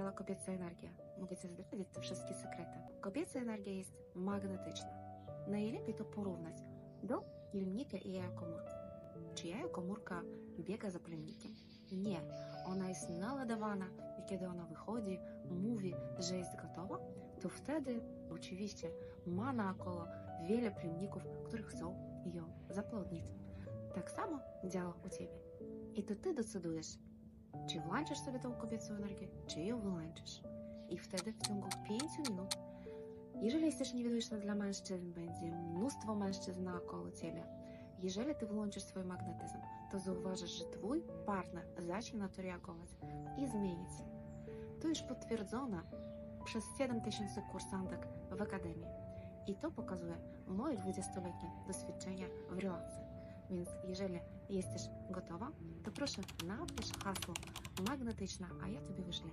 działa kobieca energia? Mogę Ci zdradzić te wszystkie sekrety. Kobieca energia jest magnetyczna. Najlepiej to porównać do plemnika i jajokomórki. Czy jajokomórka biega za plemnikiem? Nie, ona jest naładowana i kiedy ona wychodzi, mówi, że jest gotowa, to wtedy oczywiście ma naokoło wiele plemników, którzy chcą ją zaplodnić. Tak samo działa u Ciebie. I to Ty decydujesz, czy włączysz sobie tą kobiecą energię, czy ją wyłączysz. I wtedy w ciągu 5 minut, jeżeli jesteś niewidoczna dla mężczyzn, będzie mnóstwo mężczyzn naokoło Ciebie. Jeżeli Ty włączysz swój magnetyzm, to zauważysz, że Twój partner zacznie na to reagować i zmienić się. To już potwierdzone przez 7 tysięcy kursantek w Akademii. I to pokazuje moje 20-letnie doświadczenie w relacji. Więc jeżeli jesteś gotowa, to proszę napisz hasło magnetyczna, a ja Tobie wyślę